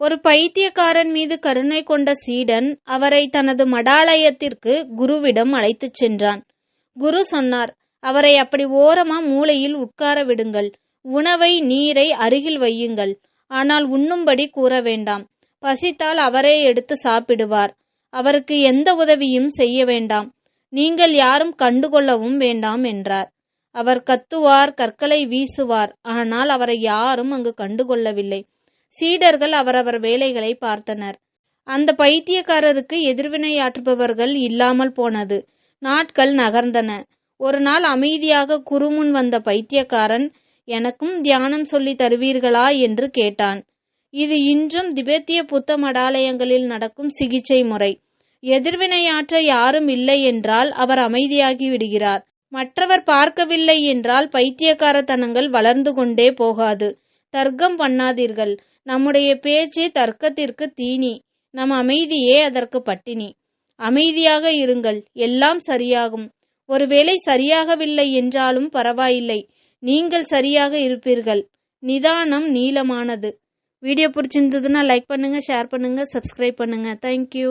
ஒரு பைத்தியக்காரன் மீது கருணை கொண்ட சீடன் அவரை தனது மடாலயத்திற்கு குருவிடம் அழைத்துச் சென்றான். குரு சொன்னார் அவரை அப்படி ஓரமா மூலையில் உட்கார விடுங்கள். உணவை நீரை அருகில் வையுங்கள். ஆனால் உண்ணும்படி கூற வேண்டாம். பசித்தால் அவரே எடுத்து சாப்பிடுவார். அவருக்கு எந்த உதவியும் செய்ய வேண்டாம். நீங்கள் யாரும் கண்டுகொள்ளவும் வேண்டாம் என்றார். அவர் கத்துவார் கற்களை வீசுவார். ஆனால் அவரை யாரும் அங்கு கண்டுகொள்ளவில்லை. சீடர்கள் அவரவர் வேலைகளை பார்த்தனர். அந்த பைத்தியக்காரருக்கு எதிர்வினையாற்றுபவர்கள் இல்லாமல் போனது. நாட்கள் நகர்ந்தன. ஒரு நாள் அமைதியாக குருமுன் வந்த பைத்தியக்காரன் எனக்கும் தியானம் சொல்லி தருவீர்களா? என்று கேட்டான். இது இன்றும் திபெத்திய புத்த மடாலயங்களில் நடக்கும் சிகிச்சை முறை. எதிர்வினையாற்ற யாரும் இல்லை என்றால் அவர் அமைதியாகி விடுகிறார். மற்றவர் பார்க்கவில்லை என்றால் பைத்தியக்காரத்தனங்கள் வளர்ந்து கொண்டே போகாது. தர்க்கம் பண்ணாதீர்கள். நம்முடைய பேச்சு தர்க்கத்திற்கு தீனி. நம் அமைதியே அதற்கு பட்டினி. அமைதியாக இருங்கள் எல்லாம் சரியாகும். ஒருவேளை சரியாகவில்லை என்றாலும் பரவாயில்லை. நீங்கள் சரியாக இருப்பீர்கள். நிதானம் நீளமானது. வீடியோ பிடிச்சிருந்ததுன்னா லைக் பண்ணுங்கள் ஷேர் பண்ணுங்கள் சப்ஸ்கிரைப் பண்ணுங்கள் தேங்க்யூ